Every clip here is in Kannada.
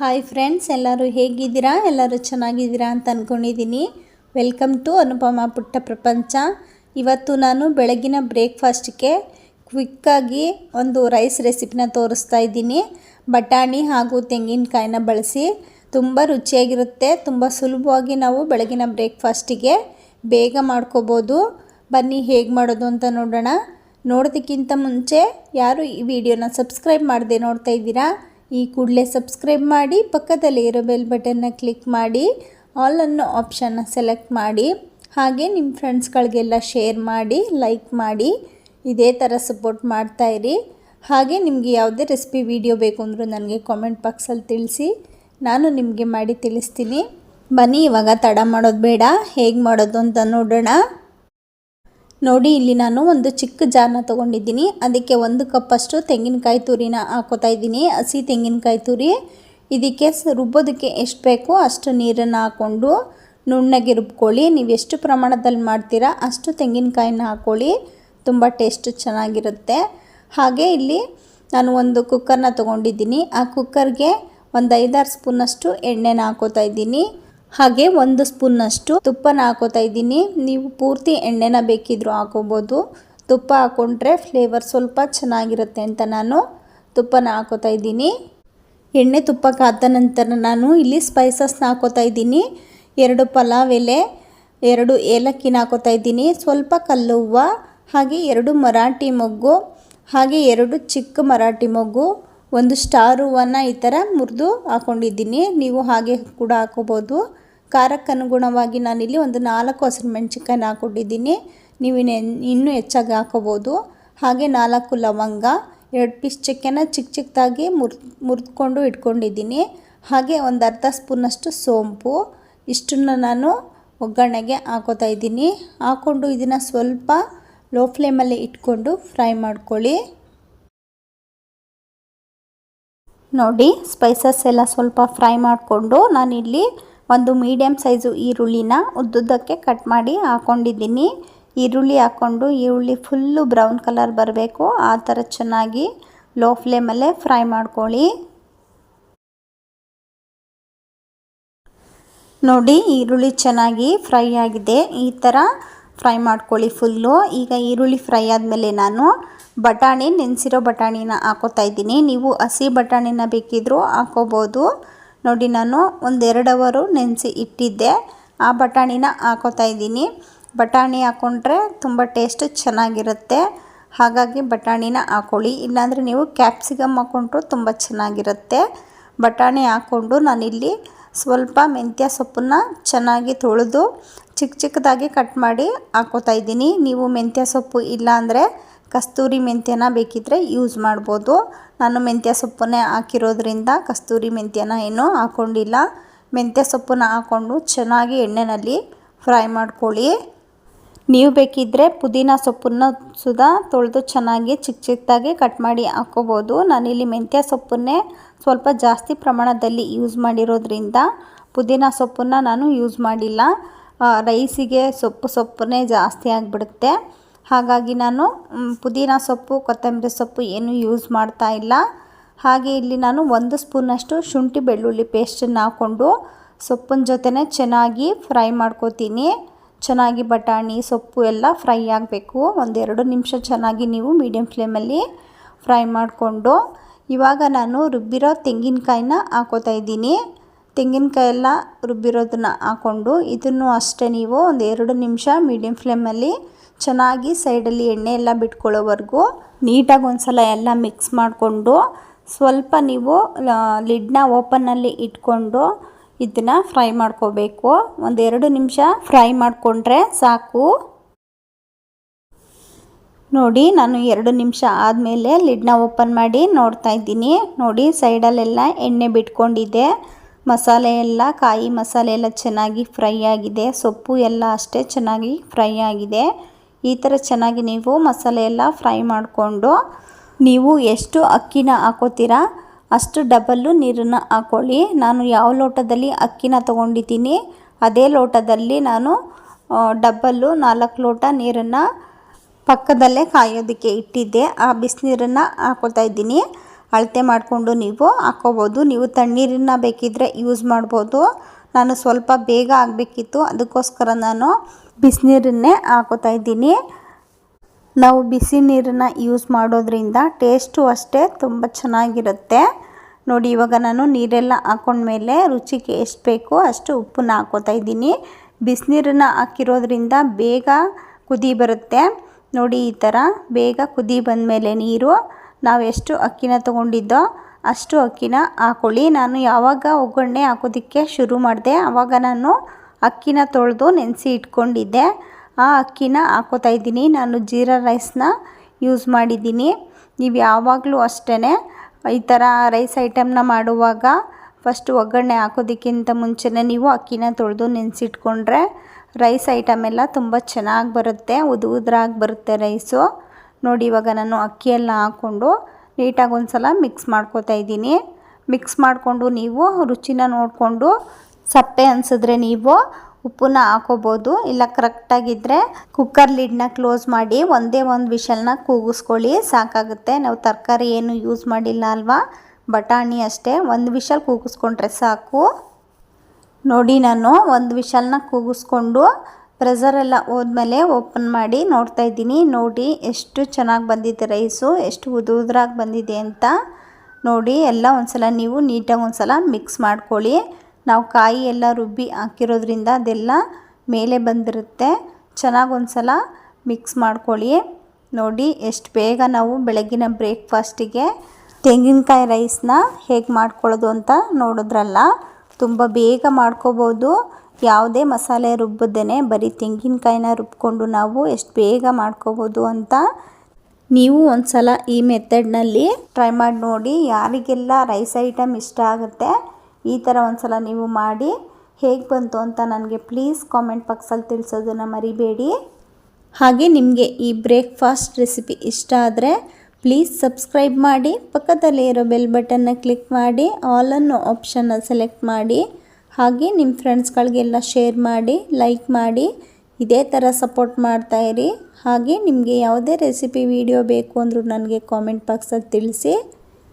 ಹಾಯ್ ಫ್ರೆಂಡ್ಸ್ ಎಲ್ಲರೂ ಹೇಗಿದ್ದೀರಾ? ಎಲ್ಲರೂ ಚೆನ್ನಾಗಿದ್ದೀರಾ ಅಂತ ಅಂದ್ಕೊಂಡಿದ್ದೀನಿ ವೆಲ್ಕಮ್ ಟು ಅನುಪಮ ಪುಟ್ಟ ಪ್ರಪಂಚ ಇವತ್ತು ನಾನು ಬೆಳಗಿನ ಬ್ರೇಕ್ಫಾಸ್ಟ್ಗೆ ಕ್ವಿಕ್ಕಾಗಿ ಒಂದು ರೈಸ್ ರೆಸಿಪಿನ ತೋರಿಸ್ತಾ ಇದ್ದೀನಿ. ಬಟಾಣಿ ಹಾಗೂ ತೆಂಗಿನಕಾಯಿನ ಬಳಸಿ ತುಂಬ ರುಚಿಯಾಗಿರುತ್ತೆ. ತುಂಬ ಸುಲಭವಾಗಿ ನಾವು ಬೆಳಗಿನ ಬ್ರೇಕ್ಫಾಸ್ಟಿಗೆ ಬೇಗ ಮಾಡ್ಕೋಬೋದು. ಬನ್ನಿ ಹೇಗೆ ಮಾಡೋದು ಅಂತ ನೋಡೋಣ. ನೋಡೋದಕ್ಕಿಂತ ಮುಂಚೆ ಯಾರು ಈ ವಿಡಿಯೋನ ಸಬ್ಸ್ಕ್ರೈಬ್ ಮಾಡದೆ ನೋಡ್ತಾ ಇದ್ದೀರಾ? ಈ ಕೂಡಲೇ ಸಬ್ಸ್ಕ್ರೈಬ್ ಮಾಡಿ, ಪಕ್ಕದಲ್ಲಿ ಇರೋ ಬೆಲ್ ಬಟನ್ನ ಕ್ಲಿಕ್ ಮಾಡಿ, ಆಲ್ ಅನ್ನೋ ಆಪ್ಷನ್ನ ಸೆಲೆಕ್ಟ್ ಮಾಡಿ, ಹಾಗೆ ನಿಮ್ಮ ಫ್ರೆಂಡ್ಸ್ಗಳಿಗೆಲ್ಲ ಶೇರ್ ಮಾಡಿ ಲೈಕ್ ಮಾಡಿ, ಇದೇ ಥರ ಸಪೋರ್ಟ್ ಮಾಡ್ತಾಯಿರಿ ಹಾಗೆ ನಿಮಗೆ ಯಾವುದೇ ರೆಸಿಪಿ ವಿಡಿಯೋ ಬೇಕು ಅಂದರೂ ನನಗೆ ಕಾಮೆಂಟ್ ಬಾಕ್ಸಲ್ಲಿ ತಿಳಿಸಿ, ನಾನು ನಿಮಗೆ ಮಾಡಿ ತಿಳಿಸ್ತೀನಿ. ಬನ್ನಿ, ಇವಾಗ ತಡ ಮಾಡೋದು ಬೇಡ, ಹೇಗೆ ಮಾಡೋದು ಅಂತ ನೋಡೋಣ. ನೋಡಿ, ಇಲ್ಲಿ ನಾನು ಒಂದು ಚಿಕ್ಕ ಜಾರ್ನ ತೊಗೊಂಡಿದ್ದೀನಿ. ಅದಕ್ಕೆ ಒಂದು ಕಪ್ಪಷ್ಟು ತೆಂಗಿನಕಾಯಿ ತುರಿನ ಹಾಕೋತಾ ಇದ್ದೀನಿ. ಹಸಿ ತೆಂಗಿನಕಾಯಿ ತುರಿ. ಇದಕ್ಕೆ ರುಬ್ಬೋದಕ್ಕೆ ಎಷ್ಟು ಬೇಕೋ ಅಷ್ಟು ನೀರನ್ನು ಹಾಕ್ಕೊಂಡು ನುಣ್ಣಗೆ ರುಬ್ಕೊಳ್ಳಿ. ನೀವು ಎಷ್ಟು ಪ್ರಮಾಣದಲ್ಲಿ ಮಾಡ್ತೀರಾ ಅಷ್ಟು ತೆಂಗಿನಕಾಯಿನ ಹಾಕ್ಕೊಳ್ಳಿ ತುಂಬ ಟೇಸ್ಟ್ ಚೆನ್ನಾಗಿರುತ್ತೆ. ಹಾಗೆ ಇಲ್ಲಿ ನಾನು ಒಂದು ಕುಕ್ಕರ್ನ ತೊಗೊಂಡಿದ್ದೀನಿ. ಆ ಕುಕ್ಕರ್ಗೆ ಒಂದು ಐದಾರು ಸ್ಪೂನಷ್ಟು ಎಣ್ಣೆನ ಹಾಕೋತಾ ಇದ್ದೀನಿ. ಹಾಗೆ ಒಂದು ಸ್ಪೂನ್ನಷ್ಟು ತುಪ್ಪನ ಹಾಕೋತಾ ಇದ್ದೀನಿ. ನೀವು ಪೂರ್ತಿ ಎಣ್ಣೆನ ಬೇಕಿದ್ರೂ ಹಾಕೋಬೋದು. ತುಪ್ಪ ಹಾಕೊಂಡ್ರೆ ಫ್ಲೇವರ್ ಸ್ವಲ್ಪ ಚೆನ್ನಾಗಿರುತ್ತೆ ಅಂತ ನಾನು ತುಪ್ಪನ ಹಾಕೋತಾ ಇದ್ದೀನಿ. ಎಣ್ಣೆ ತುಪ್ಪ ಕಾದ ನಂತರ ನಾನು ಇಲ್ಲಿ ಸ್ಪೈಸಸ್ನ ಹಾಕೋತಾ ಇದ್ದೀನಿ. ಎರಡು ಪಲಾವ್ ಎಲೆ, ಎರಡು ಏಲಕ್ಕಿನ ಹಾಕೋತಾ ಇದ್ದೀನಿ. ಸ್ವಲ್ಪ ಕಲ್ಲು ಹಾಗೆ ಎರಡು ಮರಾಠಿ ಮೊಗ್ಗು, ಹಾಗೆ ಎರಡು ಚಿಕ್ಕ ಮರಾಠಿ ಮೊಗ್ಗು. ಒಂದು ಸ್ಟಾರ್ ಹೂವನ್ನು ಈ ಥರ ಮುರಿದು ಹಾಕೊಂಡಿದ್ದೀನಿ. ನೀವು ಹಾಗೆ ಕೂಡ ಹಾಕೋಬೋದು. ಖಾರಕ್ಕೆ ಅನುಗುಣವಾಗಿ ನಾನಿಲ್ಲಿ ಒಂದು ನಾಲ್ಕು ಹಸಿರು ಮೆಣಸಿನ್ಕಾಯಿನ ಹಾಕ್ಕೊಂಡಿದ್ದೀನಿ ನೀವು ಇನ್ನೂ ಹೆಚ್ಚಾಗಿ ಹಾಕೋಬೋದು. ಹಾಗೆ ನಾಲ್ಕು ಲವಂಗ, ಎರಡು ಪೀಸ್ ಚಕ್ಕೆನ ಚಿಕ್ಕ ಚಿಕ್ಕದಾಗಿ ಮುರ್, ಮುರಿದ್ಕೊಂಡು ಇಟ್ಕೊಂಡಿದ್ದೀನಿ. ಹಾಗೆ ಒಂದು ಅರ್ಧ ಸ್ಪೂನಷ್ಟು ಸೋಂಪು. ಇಷ್ಟನ್ನು ನಾನು ಒಗ್ಗರಣೆಗೆ ಹಾಕೋತಾ ಇದ್ದೀನಿ. ಹಾಕ್ಕೊಂಡು ಇದನ್ನು ಸ್ವಲ್ಪ ಲೋ ಫ್ಲೇಮಲ್ಲಿ ಇಟ್ಕೊಂಡು ಫ್ರೈ ಮಾಡ್ಕೊಳ್ಳಿ. ನೋಡಿ ಸ್ಪೈಸಸ್ ಎಲ್ಲ ಸ್ವಲ್ಪ ಫ್ರೈ ಮಾಡಿಕೊಂಡು ನಾನಿಲ್ಲಿ ಒಂದು ಮೀಡಿಯಮ್ ಸೈಜು ಈರುಳ್ಳಿನ ಉದ್ದುದ್ದಕ್ಕೆ ಕಟ್ ಮಾಡಿ ಹಾಕ್ಕೊಂಡಿದ್ದೀನಿ ಈರುಳ್ಳಿ ಹಾಕ್ಕೊಂಡು, ಈರುಳ್ಳಿ ಫುಲ್ಲು ಬ್ರೌನ್ ಕಲರ್ ಬರಬೇಕು. ಆ ಥರ ಚೆನ್ನಾಗಿ ಲೋ ಫ್ಲೇಮಲ್ಲೇ ಫ್ರೈ ಮಾಡ್ಕೊಳ್ಳಿ. ನೋಡಿ, ಈರುಳ್ಳಿ ಚೆನ್ನಾಗಿ ಫ್ರೈ ಆಗಿದೆ. ಈ ಥರ ಫ್ರೈ ಮಾಡ್ಕೊಳ್ಳಿ ಫುಲ್ಲು ಈಗ ಈರುಳ್ಳಿ ಫ್ರೈ ಆದಮೇಲೆ ನಾನು ಬಟಾಣಿ, ನೆನೆಸಿರೋ ಬಟಾಣಿನ ಹಾಕೋತಾ ಇದ್ದೀನಿ. ನೀವು ಹಸಿ ಬಟಾಣಿನ ಬೇಕಿದ್ದರೂ ಹಾಕೋಬೋದು. ನೋಡಿ, ನಾನು ಒಂದೆರಡು ಅವರು ನೆನೆಸಿ ಇಟ್ಟಿದ್ದೆ. ಆ ಬಟಾಣಿನ ಹಾಕೋತಾ ಇದ್ದೀನಿ. ಬಟಾಣಿ ಹಾಕ್ಕೊಂಡ್ರೆ ತುಂಬ ಟೇಸ್ಟ್ ಚೆನ್ನಾಗಿರುತ್ತೆ. ಹಾಗಾಗಿ ಬಟಾಣಿನ ಹಾಕ್ಕೊಳ್ಳಿ ಇಲ್ಲಾಂದರೆ ನೀವು ಕ್ಯಾಪ್ಸಿಕಮ್ ಹಾಕ್ಕೊಂಡ್ರು ತುಂಬ ಚೆನ್ನಾಗಿರುತ್ತೆ. ಬಟಾಣಿ ಹಾಕ್ಕೊಂಡು ನಾನಿಲ್ಲಿ ಸ್ವಲ್ಪ ಮೆಂತ್ಯ ಸೊಪ್ಪನ್ನು ಚೆನ್ನಾಗಿ ತೊಳೆದು ಚಿಕ್ಕ ಚಿಕ್ಕದಾಗಿ ಕಟ್ ಮಾಡಿ ಹಾಕೋತಾ ಇದ್ದೀನಿ. ನೀವು ಮೆಂತ್ಯ ಸೊಪ್ಪು ಇಲ್ಲಾಂದರೆ ಕಸ್ತೂರಿ ಮೆಂತ್ಯನ ಬೇಕಿದ್ದರೆ ಯೂಸ್ ಮಾಡ್ಬೋದು. ನಾನು ಮೆಂತ್ಯ ಸೊಪ್ಪನ್ನೇ ಹಾಕಿರೋದ್ರಿಂದ ಕಸ್ತೂರಿ ಮೆಂತ್ಯನ ಏನೂ ಹಾಕ್ಕೊಂಡಿಲ್ಲ ಮೆಂತ್ಯ ಸೊಪ್ಪನ್ನು ಹಾಕ್ಕೊಂಡು ಚೆನ್ನಾಗಿ ಎಣ್ಣೆಯಲ್ಲಿ ಫ್ರೈ ಮಾಡ್ಕೊಳ್ಳಿ. ನೀವು ಬೇಕಿದ್ದರೆ ಪುದೀನ ಸೊಪ್ಪನ್ನು ಸುಧಾ ತೊಳೆದು ಚೆನ್ನಾಗಿ ಚಿಕ್ಕ ಚಿಕ್ಕದಾಗಿ ಕಟ್ ಮಾಡಿ ಹಾಕ್ಕೋಬೋದು ನಾನಿಲ್ಲಿ ಮೆಂತ್ಯ ಸೊಪ್ಪನ್ನೇ ಸ್ವಲ್ಪ ಜಾಸ್ತಿ ಪ್ರಮಾಣದಲ್ಲಿ ಯೂಸ್ ಮಾಡಿರೋದ್ರಿಂದ ಪುದೀನ ಸೊಪ್ಪನ್ನು ನಾನು ಯೂಸ್ ಮಾಡಿಲ್ಲ. ರೈಸಿಗೆ ಸೊಪ್ಪು ಸೊಪ್ಪನ್ನೇ ಜಾಸ್ತಿ ಆಗಿಬಿಡುತ್ತೆ. ಹಾಗಾಗಿ ನಾನು ಪುದೀನ ಸೊಪ್ಪು, ಕೊತ್ತಂಬರಿ ಸೊಪ್ಪು ಏನೂ ಯೂಸ್ ಮಾಡ್ತಾ ಇಲ್ಲ. ಹಾಗೆ ಇಲ್ಲಿ ನಾನು ಒಂದು ಸ್ಪೂನಷ್ಟು ಶುಂಠಿ ಬೆಳ್ಳುಳ್ಳಿ ಪೇಸ್ಟನ್ನು ಹಾಕ್ಕೊಂಡು ಸೊಪ್ಪಿನ ಜೊತೆನೇ ಚೆನ್ನಾಗಿ ಫ್ರೈ ಮಾಡ್ಕೋತೀನಿ. ಚೆನ್ನಾಗಿ ಬಟಾಣಿ, ಸೊಪ್ಪು ಎಲ್ಲ ಫ್ರೈ ಆಗಬೇಕು. ಒಂದೆರಡು ನಿಮಿಷ ಚೆನ್ನಾಗಿ ನೀವು ಮೀಡಿಯಮ್ ಫ್ಲೇಮಲ್ಲಿ ಫ್ರೈ ಮಾಡಿಕೊಂಡು, ಇವಾಗ ನಾನು ರುಬ್ಬಿರೋ ತೆಂಗಿನಕಾಯಿನ ಹಾಕೋತಾ ಇದ್ದೀನಿ. ತೆಂಗಿನಕಾಯಿ ಎಲ್ಲ ರುಬ್ಬಿರೋದನ್ನ ಹಾಕ್ಕೊಂಡು ಇದನ್ನು ಅಷ್ಟೇ ನೀವು ಒಂದು ಎರಡು ನಿಮಿಷ ಮೀಡಿಯಮ್ ಫ್ಲೇಮಲ್ಲಿ ಚೆನ್ನಾಗಿ ಸೈಡಲ್ಲಿ ಎಣ್ಣೆ ಎಲ್ಲ ಬಿಟ್ಕೊಳ್ಳೋವರೆಗೂ ನೀಟಾಗಿ ಒಂದು ಸಲ ಎಲ್ಲ ಮಿಕ್ಸ್ ಮಾಡಿಕೊಂಡು, ಸ್ವಲ್ಪ ನೀವು ಲಿಡ್ನ ಓಪನ್ನಲ್ಲಿ ಇಟ್ಕೊಂಡು ಇದನ್ನು ಫ್ರೈ ಮಾಡ್ಕೋಬೇಕು. ಒಂದೆರಡು ನಿಮಿಷ ಫ್ರೈ ಮಾಡಿಕೊಂಡ್ರೆ ಸಾಕು. ನೋಡಿ, ನಾನು ಎರಡು ನಿಮಿಷ ಆದಮೇಲೆ ಲಿಡ್ನ ಓಪನ್ ಮಾಡಿ ನೋಡ್ತಾ ಇದ್ದೀನಿ. ನೋಡಿ, ಸೈಡಲ್ಲೆಲ್ಲ ಎಣ್ಣೆ ಬಿಟ್ಕೊಂಡಿದೆ. ಮಸಾಲೆ ಎಲ್ಲ, ಕಾಯಿ ಮಸಾಲೆ ಎಲ್ಲ ಚೆನ್ನಾಗಿ ಫ್ರೈ ಆಗಿದೆ. ಸೊಪ್ಪು ಎಲ್ಲ ಅಷ್ಟೇ ಚೆನ್ನಾಗಿ ಫ್ರೈ ಆಗಿದೆ. ಈ ಥರ ಚೆನ್ನಾಗಿ ನೀವು ಮಸಾಲೆ ಎಲ್ಲ ಫ್ರೈ ಮಾಡಿಕೊಂಡು ನೀವು ಎಷ್ಟು ಅಕ್ಕಿನ ಹಾಕೋತೀರಾ? ಅಷ್ಟು ಡಬಲ್ಲು ನೀರನ್ನು ಹಾಕ್ಕೊಳ್ಳಿ ನಾನು ಯಾವ ಲೋಟದಲ್ಲಿ ಅಕ್ಕಿನ ತೊಗೊಂಡಿದ್ದೀನಿ, ಅದೇ ಲೋಟದಲ್ಲಿ ನಾನು ಡಬ್ಬಲ್ಲು ನಾಲ್ಕು ಲೋಟ ನೀರನ್ನು ಪಕ್ಕದಲ್ಲೇ ಕಾಯೋದಕ್ಕೆ ಇಟ್ಟಿದ್ದೆ. ಆ ಬಿಸಿನೀರನ್ನು ಹಾಕೋತಾ ಇದ್ದೀನಿ. ಅಳತೆ ಮಾಡಿಕೊಂಡು ನೀವು ಹಾಕ್ಕೋಬೋದು ನೀವು ತಣ್ಣೀರನ್ನ ಬೇಕಿದ್ದರೆ ಯೂಸ್ ಮಾಡ್ಬೋದು. ನಾನು ಸ್ವಲ್ಪ ಬೇಗ ಆಗಬೇಕಿತ್ತು. ಅದಕ್ಕೋಸ್ಕರ ನಾನು ಬಿಸಿನೀರನ್ನೇ ಹಾಕೋತಾ ಇದ್ದೀನಿ. ನಾವು ಬಿಸಿ ನೀರನ್ನು ಯೂಸ್ ಮಾಡೋದ್ರಿಂದ ಟೇಸ್ಟು ಅಷ್ಟೇ ತುಂಬ ಚೆನ್ನಾಗಿರುತ್ತೆ. ನೋಡಿ, ಇವಾಗ ನಾನು ನೀರೆಲ್ಲ ಹಾಕೊಂಡ್ಮೇಲೆ ರುಚಿಗೆ ಎಷ್ಟು ಬೇಕೋ ಅಷ್ಟು ಉಪ್ಪನ್ನ ಹಾಕೋತಾ ಇದ್ದೀನಿ. ಬಿಸಿನೀರನ್ನು ಹಾಕಿರೋದ್ರಿಂದ ಬೇಗ ಕುದಿ ಬರುತ್ತೆ. ನೋಡಿ, ಈ ಥರ ಬೇಗ ಕುದಿ ಬಂದ ಮೇಲೆ ನೀರು ನಾವು ಎಷ್ಟು ಅಕ್ಕಿನ ತೊಗೊಂಡಿದ್ದೋ ಅಷ್ಟು ಅಕ್ಕಿನ ಹಾಕೊಳ್ಳಿ. ನಾನು ಯಾವಾಗ ಒಗ್ಗರಣೆ ಹಾಕೋದಕ್ಕೆ ಶುರು ಮಾಡಿದೆ ಆವಾಗ ನಾನು ಅಕ್ಕಿನ ತೊಳೆದು ನೆನೆಸಿ ಇಟ್ಕೊಂಡಿದ್ದೆ. ಆ ಅಕ್ಕಿನ ಹಾಕೋತಾ ಇದ್ದೀನಿ. ನಾನು ಜೀರಾ ರೈಸ್ನ ಯೂಸ್ ಮಾಡಿದ್ದೀನಿ. ನೀವು ಯಾವಾಗಲೂ ಅಷ್ಟೇ ಈ ಥರ ರೈಸ್ ಐಟಮ್ನ ಮಾಡುವಾಗ ಫಸ್ಟ್ ಒಗ್ಗರಣೆ ಹಾಕೋದಕ್ಕಿಂತ ಮುಂಚೆನೇ ನೀವು ಅಕ್ಕಿನ ತೊಳೆದು ನೆನೆಸಿಟ್ಕೊಂಡ್ರೆ ರೈಸ್ ಐಟಮ್ ಎಲ್ಲ ತುಂಬ ಚೆನ್ನಾಗಿ ಬರುತ್ತೆ, ಉದು ಉದ್ರಾಗಿ ಬರುತ್ತೆ ರೈಸು. ನೋಡಿ ಇವಾಗ ನಾನು ಅಕ್ಕಿಯೆಲ್ಲ ಹಾಕ್ಕೊಂಡು ನೀಟಾಗಿ ಒಂದು ಸಲ ಮಿಕ್ಸ್ ಮಾಡ್ಕೋತಾ ಇದ್ದೀನಿ. ಮಿಕ್ಸ್ ಮಾಡಿಕೊಂಡು ನೀವು ರುಚಿನ ನೋಡಿಕೊಂಡು ಸಪ್ಪೆ ಅನಿಸಿದ್ರೆ ನೀವು ಉಪ್ಪನ್ನ ಹಾಕೋಬೋದು. ಇಲ್ಲ ಕರೆಕ್ಟಾಗಿದ್ದರೆ ಕುಕ್ಕರ್ ಲಿಡ್ನ ಕ್ಲೋಸ್ ಮಾಡಿ ಒಂದೇ ಒಂದು ವಿಷಲ್ನ ಕೂಗಿಸ್ಕೊಳ್ಳಿ. ಸಾಕಾಗುತ್ತೆ. ನಾವು ತರಕಾರಿ ಏನು ಯೂಸ್ ಮಾಡಿಲ್ಲ ಅಲ್ವಾ? ಬಟಾಣಿ ಅಷ್ಟೇ. ಒಂದು ವಿಷಲ್ ಕೂಗಿಸ್ಕೊಂಡ್ರೆ ಸಾಕು. ನೋಡಿ ನಾನು, ಒಂದು ವಿಷಲ್ನ ಕೂಗಿಸ್ಕೊಂಡು ಪ್ರೆಸರೆಲ್ಲ ಹೋದ್ಮೇಲೆ ಓಪನ್ ಮಾಡಿ ನೋಡ್ತಾ ಇದ್ದೀನಿ. ನೋಡಿ ಎಷ್ಟು ಚೆನ್ನಾಗಿ ಬಂದಿದೆ ರೈಸು ಎಷ್ಟು ಉದು ಉದ್ರಾಗಿ ಬಂದಿದೆ ಅಂತ. ನೋಡಿ ಎಲ್ಲ ಒಂದ್ಸಲ ನೀವು ನೀಟಾಗಿ ಒಂದ್ಸಲ ಮಿಕ್ಸ್ ಮಾಡ್ಕೊಳ್ಳಿ. ನಾವು ಕಾಯಿ ಎಲ್ಲ ರುಬ್ಬಿ ಹಾಕಿರೋದ್ರಿಂದ ಅದೆಲ್ಲ ಮೇಲೆ ಬಂದಿರುತ್ತೆ. ಚೆನ್ನಾಗಿ ಒಂದ್ಸಲ ಮಿಕ್ಸ್ ಮಾಡ್ಕೊಳ್ಳಿ. ನೋಡಿ ಎಷ್ಟು ಬೇಗ ನಾವು ಬೆಳಗಿನ ಬ್ರೇಕ್ಫಾಸ್ಟಿಗೆ ತೆಂಗಿನಕಾಯಿ ರೈಸ್ನ ಹೇಗೆ ಮಾಡ್ಕೊಳ್ಳೋದು ಅಂತ ನೋಡಿದ್ರಲ್ಲ. ತುಂಬ ಬೇಗ ಮಾಡ್ಕೋಬೋದು. ಯಾವುದೇ ಮಸಾಲೆ ರುಬ್ಬದೇ ಬರೀ ತೆಂಗಿನಕಾಯಿನ ರುಬ್ಕೊಂಡು ನಾವು ಎಷ್ಟು ಬೇಗ ಮಾಡ್ಕೋಬೋದು ಅಂತ ನೀವು ಒಂದು ಸಲ ಈ ಮೆಥಡ್ನಲ್ಲಿ ಟ್ರೈ ಮಾಡಿ ನೋಡಿ ಯಾರಿಗೆಲ್ಲ ರೈಸ್ ಐಟಮ್ ಇಷ್ಟ ಆಗುತ್ತೆ. ಈ ಥರ ಒಂದು ಸಲ ನೀವು ಮಾಡಿ ಹೇಗೆ ಬಂತು ಅಂತ ನನಗೆ ಪ್ಲೀಸ್ ಕಾಮೆಂಟ್ ಬಾಕ್ಸಲ್ಲಿ ತಿಳಿಸೋದನ್ನು ಮರಿಬೇಡಿ. ಹಾಗೆ ನಿಮಗೆ ಈ ಬ್ರೇಕ್ಫಾಸ್ಟ್ ರೆಸಿಪಿ ಇಷ್ಟ ಆದರೆ ಪ್ಲೀಸ್ ಸಬ್ಸ್ಕ್ರೈಬ್ ಮಾಡಿ, ಪಕ್ಕದಲ್ಲಿ ಇರೋ ಬೆಲ್ ಬಟನ್ನ ಕ್ಲಿಕ್ ಮಾಡಿ ಆಲನ್ನು ಆಪ್ಷನ್ನ ಸೆಲೆಕ್ಟ್ ಮಾಡಿ, ಹಾಗೆ ನಿಮ್ಮ ಫ್ರೆಂಡ್ಸ್ಗಳಿಗೆಲ್ಲ ಶೇರ್ ಮಾಡಿ ಲೈಕ್ ಮಾಡಿ, ಇದೇ ಥರ ಸಪೋರ್ಟ್ ಮಾಡ್ತಾಯಿರಿ ಹಾಗೆ ನಿಮಗೆ ಯಾವುದೇ ರೆಸಿಪಿ ವಿಡಿಯೋ ಬೇಕು ಅಂದರೂ ನನಗೆ ಕಾಮೆಂಟ್ ಬಾಕ್ಸಲ್ಲಿ ತಿಳಿಸಿ.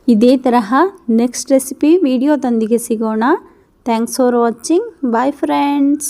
ಇದೇ ತರಹ ನೆಕ್ಸ್ಟ್ ರೆಸಿಪಿ ವಿಡಿಯೋದೊಂದಿಗೆ ಸಿಗೋಣ. Thanks for watching bye friends